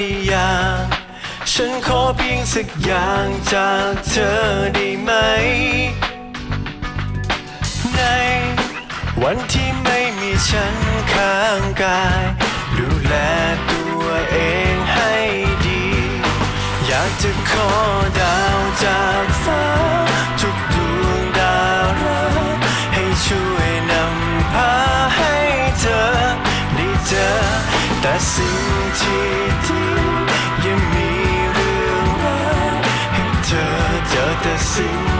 ได้อย่างฉันขอเพียงสักอย่างจากเธอได้ไหม ในวันที่ไม่มีฉันข้างกาย ดูแลตัวเองให้ดี อยากจะขอดาวจากฟ้า ทุกดวงดาวรักให้ช่วยนำพาให้เธอได้เจอแต่สิ่งที่ จ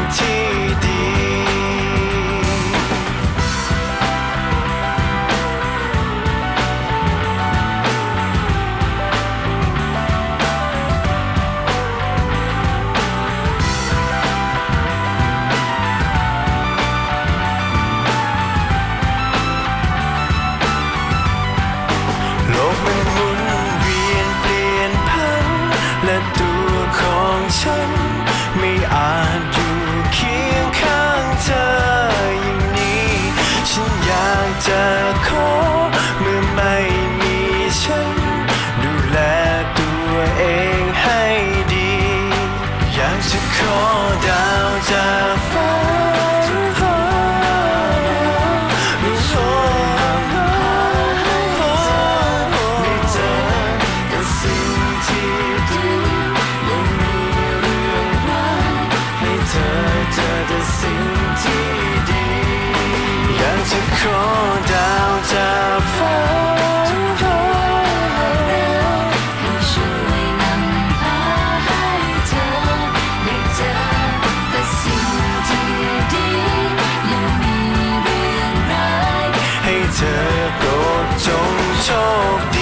เธอโปรดจงโชคดี